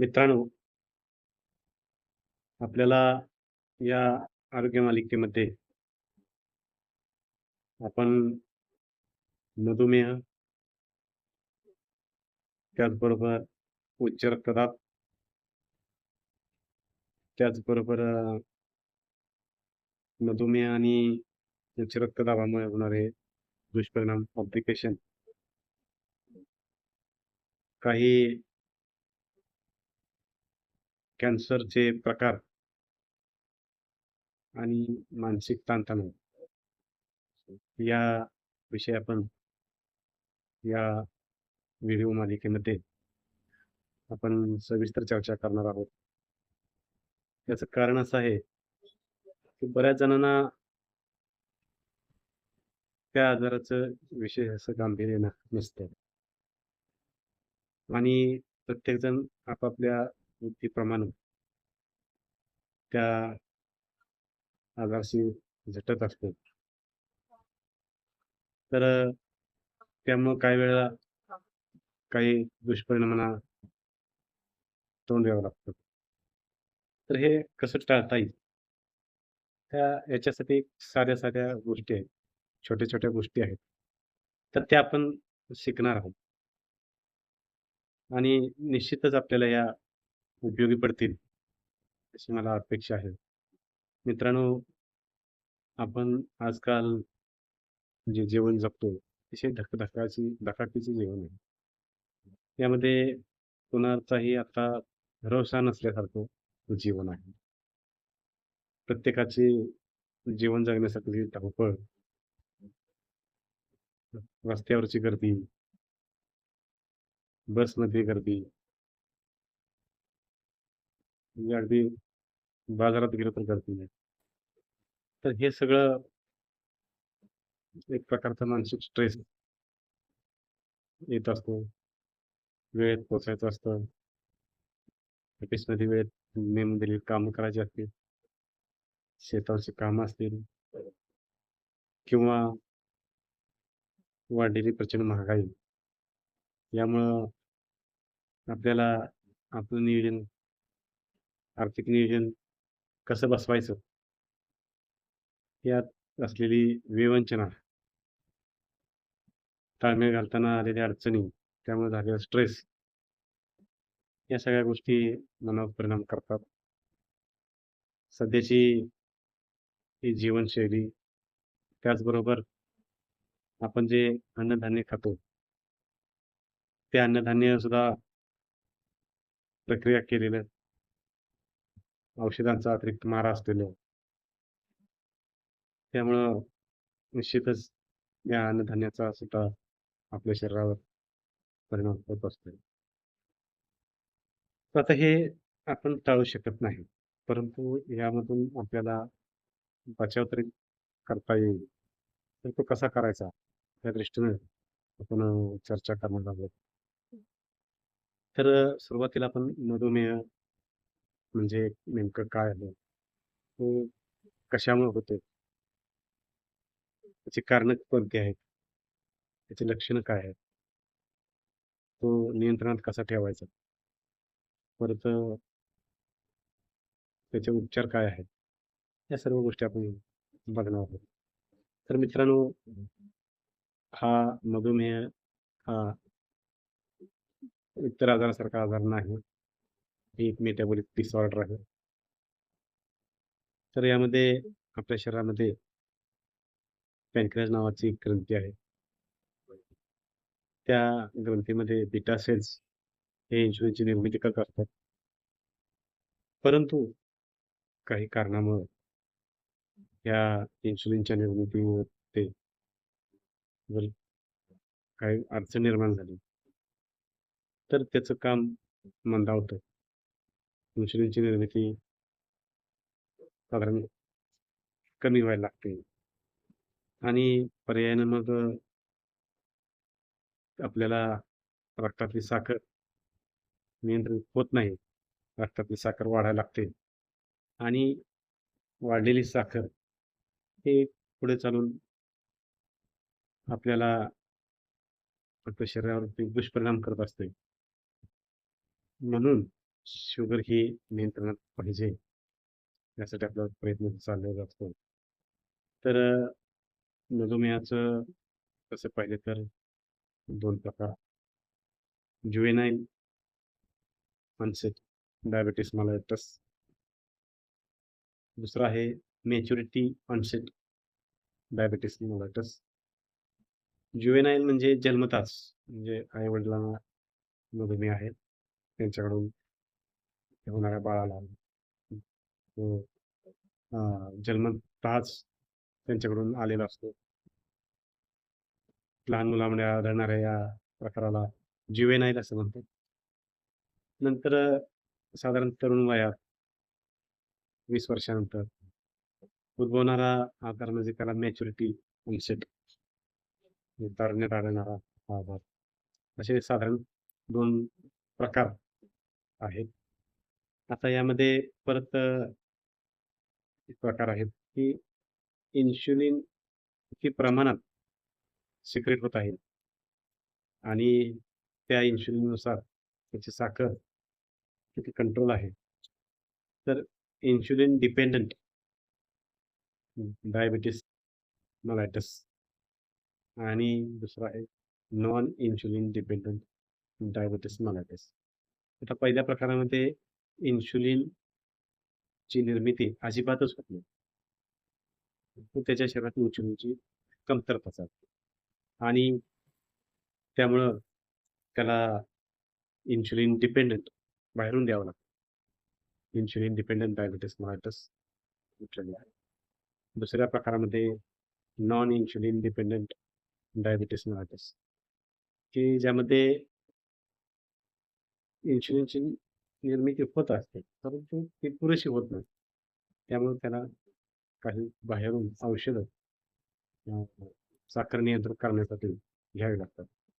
मित्रांनो आपल्याला या आरोग्य मालिकेमध्ये आपण मधुमेह त्याचबरोबर उच्च रक्तदाब त्याचबरोबर मधुमेह आणि उच्च रक्तदाबामुळे होणारे दुष्परिणाम कॉम्प्लिकेशन काही कॅन्सरचे प्रकार आणि मानसिक ताणतणाव. या विषयी आपण या व्हिडिओ मालिकेमध्ये आपण सविस्तर चर्चा करणार आहोत. याचं कारण असं आहे की बऱ्याच जणांना त्या आजाराचं विषय असं गांभीर्य नसतं. आणि प्रत्येकजण आपापल्या बुद्धीप्रमाणे त्या आजारशी झटत असतो. तर त्यामुळं काही वेळेला काही दुष्परिणामांना तोंड द्यावं लागतं. तर हे कसं टाळता येईल? त्या याच्यासाठी साध्या साध्या गोष्टी आहेत. छोट्या छोट्या गोष्टी आहेत. तर त्या आपण शिकणार आहोत. आणि निश्चितच आपल्याला या उपयोगी पडतील अशी मला अपेक्षा आहे. मित्रांनो आपण आजकाल जे जेवण जगतो अतिशय धकधकाची धकाकीचे जेवण आहे. त्यामध्ये कोणाचाही आता भरोसा नसल्यासारखं जीवन आहे. प्रत्येकाचे जीवन जगण्यासाठी धावपळ रस्त्यावरची गर्दी बसमध्ये गर्दी म्हणजे अगदी बाजारात गेलं तर गर्दी नाही. तर हे सगळं एक प्रकारचा मानसिक स्ट्रेस येत असतो. वेळेत पोचायचं असतं. ऑफिसमध्ये वेळेत नेमून दिलेली कामं करायची असतील. शेतावरची कामं असतील. किंवा वाढलेली प्रचंड महागाई. यामुळं आपल्याला आपलं नियोजन आर्थिक नियोजन कसं बसवायचं? यात असलेली विवंचना. ताळमेळ घालताना आलेल्या अडचणी त्यामुळे झालेला स्ट्रेस या सगळ्या गोष्टी मनावर परिणाम करतात. सध्याची ही जीवनशैली त्याचबरोबर आपण जे अन्नधान्य खातो ते अन्नधान्य सुद्धा प्रक्रिया केलेलं औषधांचा अतिरिक्त मारा असलेलो. त्यामुळं निश्चितच या अन्नधान्याचा सुद्धा आपल्या शरीरावर परिणाम होत असतो. तर आता हे आपण टाळू शकत नाही. परंतु यामधून आपल्याला बचाव तरी करता येईल. तर तो कसा करायचा? त्या दृष्टीने आपण चर्चा करणार आहोत. तर सुरुवातीला आपण मधुमेह म्हणजे नेमकं काय आहे? तो कशामुळे होते? त्याची कारणं कोणती आहेत? त्याची लक्षणं काय आहेत? तो नियंत्रणात कसा ठेवायचा? परत त्याचे उपचार काय आहेत? या सर्व गोष्टी आपण बघणार आहोत. तर मित्रांनो हा मधुमेह हा इतर आजारासारखा आजार नाही. ही एक मेटाबॉलिक डिसऑर्डर आहे. तर यामध्ये आपल्या शरीरामध्ये पॅनक्रियाज नावाची एक ग्रंथी आहे. त्या ग्रंथीमध्ये बिटा सेल्स हे इन्शुलिनची निर्मिती करत असतात परंतु काही कारणामुळे या इन्शुलिनच्या निर्मितीमुळे जर काही अडचण निर्माण झाली तर त्याचं काम मंदावतं. इन्शुलिनची निर्मिती साधारण कमी व्हायला लागते. आणि पर्यायानं मग आपल्याला रक्तातली साखर नियंत्रित होत नाही. रक्तातली साखर वाढायला लागते. आणि वाढलेली साखर हे पुढे चालून आपल्याला आपल्या शरीरावरती दुष्परिणाम करत असते. म्हणून शुगर ही नियंत्रणात पाहिजे, यासाठी आपला प्रयत्न चालला जातो तर मधुमेहाचं तसं पाहिजे तर दोन प्रकार. Juvenile onset diabetes mellitus. दुसरं आहे maturity onset diabetes mellitus. Juvenile म्हणजे जन्मताच म्हणजे आई-वडिलांना मधुमेह आहे. त्यांच्याकडून होणाऱ्या बाळाला तो तास त्यांच्याकडून आलेला असतो. लहान मुलामध्ये आढळणाऱ्या या प्रकाराला जीवे नाहीत असं म्हणतात. नंतर साधारण तरुण वयात वीस वर्षानंतर उद्भवणारा आजार म्हणजे त्याला मॅच्युरिटी अनसेट तारुण्यात आढळणारा हा आजार. असे साधारण दोन प्रकार आहेत. आता यामध्ये परत प्रकार आहेत, की इन्शुलिन किती प्रमाणात सिक्रेट होत आहे आणि त्या इन्शुलिननुसार त्याची साखर किती कंट्रोल आहे. तर इन्शुलिन डिपेंडंट डायबिटीस मलायटस आणि दुसरं आहे non insulin dependent diabetes mellitus आता पहिल्या प्रकारामध्ये इन्शुलिनची निर्मिती अजिबातच होत नाही. त्याच्या शरीरात इन्शुलिनची कमतरता चालते आणि त्यामुळं त्याला इन्शुलिन डिपेंडंट बाहेरून द्यावं लागतं. इन्शुलिन डिपेंडंट डायबिटीस मेलिटस म्हटलेलं आहे. दुसऱ्या प्रकारामध्ये non insulin dependent diabetes mellitus की ज्यामध्ये इन्शुलिनची निर्मिती होत असते, परंतु ती पुरेशी होत नाही. त्यामुळे त्याला काही बाहेरून औषधं साखर नियंत्रण करण्यासाठी घ्यावी लागतात.